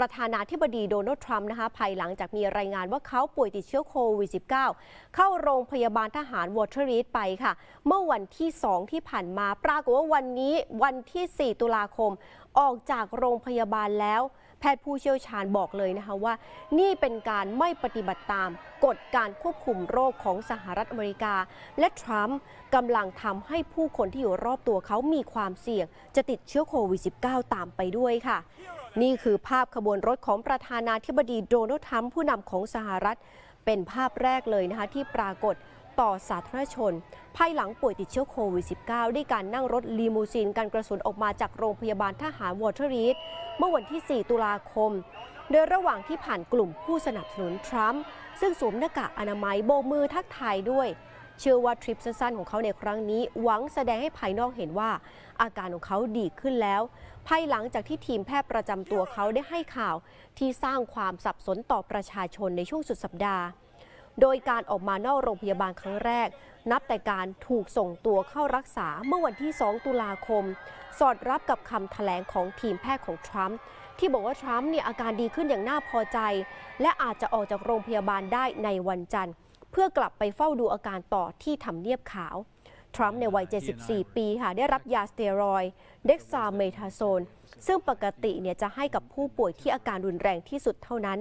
ประธานาธิบดีโดนัลด์ทรัมป์นะคะภายหลังจากมีรายงานว่าเขาป่วยติดเชื้อโควิด -19 เข้าโรงพยาบาลทหารวอเตอร์รีดไปค่ะ เมื่อวันที่ 2 ที่ผ่านมา ปรากฏว่าวันนี้วันที่ 4 ตุลาคมออกจากโรงพยาบาลแล้ว แพทย์ผู้เชี่ยวชาญบอกเลยนะคะว่า นี่เป็นการไม่ปฏิบัติตามกฎการควบคุมโรคของสหรัฐอเมริกา และทรัมป์กำลังทำให้ผู้คนที่อยู่รอบตัวเขามีความเสี่ยง จะติดเชื้อโควิด -19 ตามไปด้วยค่ะ นี่คือภาพขบวนรถของประธานาธิบดีโดนัลด์ทรัมป์ผู้นำของสหรัฐ เป็นภาพแรกเลยนะคะที่ปรากฏ ต่อสาธารณชน ภายหลังป่วยติดเชื้อโควิด -19 ด้วยการนั่งรถลีมูซีนกันกระสุนออกมาจากโรงพยาบาลทหารวอเตอร์รีดเมื่อวันที่ 4 ตุลาคม โดยระหว่างที่ผ่านกลุ่มผู้สนับสนุนทรัมป์ซึ่งสวมหน้ากากอนามัยโบกมือทักทายด้วย เชื่อว่าทริปสั้นๆของเขาในครั้งนี้หวังแสดงให้ภายนอกเห็นว่า อาการของเขาดีขึ้นแล้ว ภายหลังจากที่ทีมแพทย์ประจำตัวเขาได้ให้ข่าวที่สร้างความสับสนต่อประชาชนในช่วงสุดสัปดาห์ โดยการออกมานอกโรงพยาบาลครั้งแรก นับแต่การถูกส่งตัวเข้ารักษาเมื่อวันที่ 2 ตุลาคม สอดรับกับคำแถลงของทีมแพทย์ของทรัมป์ที่บอกว่าทรัมป์เนี่ยอาการดีขึ้นอย่างน่าพอใจ และอาจจะออกจากโรงพยาบาลได้ในวันจันทร์ เพื่อกลับไปเฝ้าดูอาการต่อที่ทำเนียบขาว ทรัมป์ในวัย 74 ปีค่ะได้รับยาสเตียรอยด์เด็กซาเมทาโซน ซึ่งปกติเนี่ยจะให้กับผู้ป่วยที่อาการรุนแรงที่สุดเท่านั้น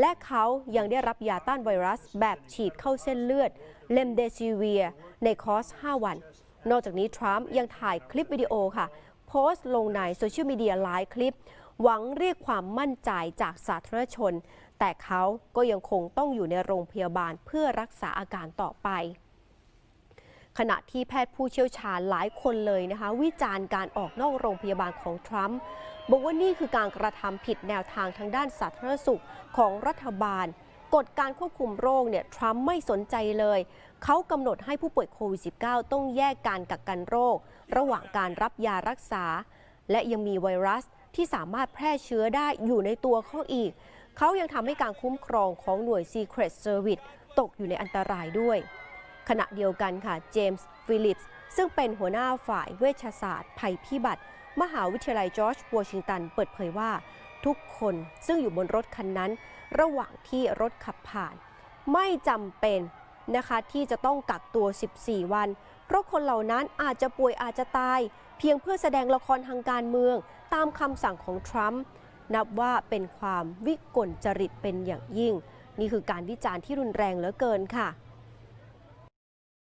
และเขายังได้รับยาต้านไวรัสแบบฉีดเข้าเส้นเลือด เลมเดซิเวีย ในคอร์ส 5 วัน นอกจากนี้ทรัมป์ยังถ่ายคลิปวิดีโอค่ะ โพสต์ลงในโซเชียลมีเดียหลายคลิป หวังเรียกความมั่นใจจากสาธารณชน แต่เขาก็ยังคงต้องอยู่ในโรงพยาบาลเพื่อรักษาอาการต่อไป ขณะที่แพทย์ผู้เชี่ยวชาญหลายคนเลยนะคะ วิจารณ์การออกนอกโรงพยาบาลของทรัมป์บอกว่านี่คือการกระทำผิดแนวทางทางด้านสาธารณสุขของรัฐบาลกฎการควบคุมโรคเนี่ยทรัมป์ไม่สนใจเลย เขากำหนดให้ผู้ป่วยโควิด -19 ต้องแยกการกักกันโรค ระหว่างการรับยารักษา และยังมีไวรัสที่สามารถแพร่เชื้อได้อยู่ในตัวเขาอีก เขายังทำให้การคุ้มครองของหน่วย Secret Service ตกอยู่ในอันตรายด้วย ขณะเดียวกันค่ะเจมส์ฟิลิปส์ซึ่งเป็นหัวหน้าฝ่ายเวชศาสตร์ภัยพิบัติ มหาวิทยาลัยจอร์จวอชิงตันเปิดเผยว่า ทุกคนซึ่งอยู่บนรถคันนั้น ระหว่างที่รถขับผ่าน ไม่จำเป็นนะคะที่จะต้องกักตัว 14 วัน เพราะคนเหล่านั้นอาจจะป่วยอาจจะตาย เพียงเพื่อแสดงละครทางการเมือง ตามคำสั่งของทรัมป์นับว่าเป็นความวิกลจริตเป็นอย่างยิ่ง นี่คือการวิจารณ์ที่รุนแรงเหลือเกินค่ะ